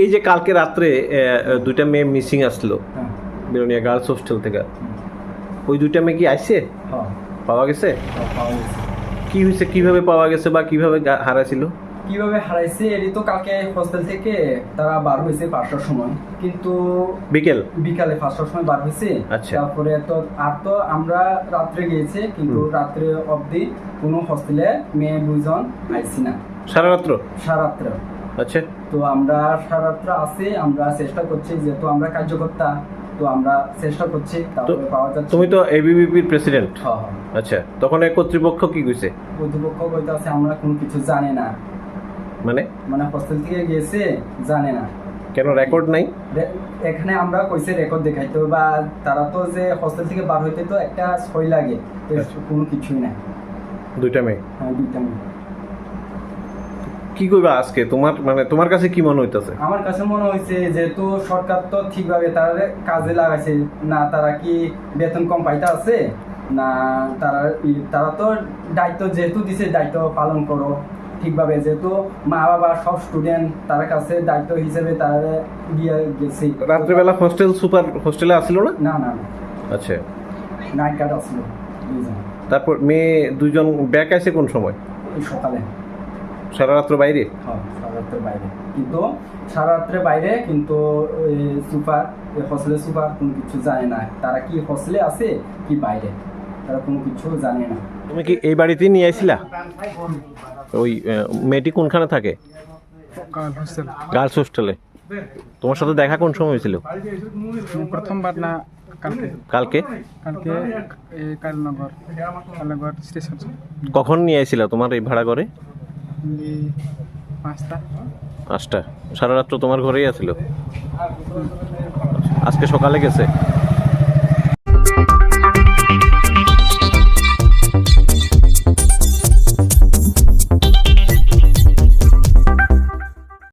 এই যে কালকে রাত্রে দুইটা মেয়ে মিসিং আসলো। হ্যাঁ। বেরোনিয়া গার্লস হোস্টেল থেকে। ওই দুইটা মেয়ে কি আইছে হ্যাঁ। পাওয়া গেছে? হ্যাঁ, পাওয়া গেছে। কি হয়েছে কীভাবে পাওয়া গেছে বা কীভাবে হারাইছিল? কীভাবে হারাইছে এটি তো কালকে হোস্টেল থেকে তারা বার হয়েছে পাঁচটার সময়। কিন্তু বিকেল? বিকালে পাঁচটার সময় বার হয়েছে আচ্ছা। তারপরে তো আর তো আমরা রাত্রে গিয়েছে কিন্তু রাত্রে অবধি কোনো হোস্টেলে মেয়ে দুজন আইছি না। সারা রাত্র? সারাত্রে আচ্ছা। তো আমরা সারাত্র আছি আমরা চেষ্টা করছি যেহেতু আমরা কার্যকর্তা তো আমরা চেষ্টা করছি তারপরে পাওয়া যাচ্ছে। তুমি তো এবিবিপির প্রেসিডেন্ট হ্যাঁ, হ্যাঁ। আচ্ছা তখন এই কর্তৃপক্ষ কি কইছে? কর্তৃপক্ষ বলতেছে আমরা কোনো কিছু জানি না। মানে? মানে হোস্টেল থেকে গিয়েছে জানে না। কেন রেকর্ড নাই? এখানে আমরা কইছে রেকর্ড দেখাইতো বা তারা তো যে হোস্টেল থেকে বার হইতে তো একটা সই লাগে আচ্ছা। কোনো কিছুই নাই। দুইটা মেয়ে? হ্যাঁ, দুইটা মিনিট। কি কইবা আজকে? তোমার মানে তোমার কাছে কি মনে হইতাছে? আমার কাছে মনে হয়েছে যেহেতু সরকার তো ঠিকভাবে তারা কাজে লাগাইছে না তারা কি বেতন কম পাইতে আছে? না তারা তারা তো দায়িত্ব যেহেতু দিছে দায়িত্ব পালন করো ঠিকভাবে। যেহেতু মা বাবা সব স্টুডেন্ট তার কাছে দায়িত্ব হিসেবে তারা দিয়ে গেছে। রাত্রেবেলা হোস্টেল সুপার হোস্টেলে আসলো না? না না আচ্ছা। নাইট গার্ড আসলো তারপর মেয়ে দুইজন ব্যাক আছে কোন সময়? সকালে। সারা রাত্র বাইরে? হ্যাঁ সারা বাইরে। কিন্তু সারা রাত্রের বাইরে কিন্তু সুপার হসলে সুপার কোনো কিছু জানে না। তারা কি হসলে আছে কি বাইরে? তারা কোনো কিছু জানে না। তুমি কি এই বাড়িতেই নিয়ে আইছিলা ওই মেয়েটি কোনখানে থাকে? গার্লস হোস্টেলে তোমার সাথে দেখা কোন সময় হয়েছিল? প্রথমবার না কালকে। কালকে? কালকে কালনগর কালনগর স্টেশন কখন নিয়ে আইছিলা তোমার এই ভাড়া পাঁচটা পাঁচটা? সারা রাত্র তোমার ঘরেই আছিল? আজকে সকালে গেছে?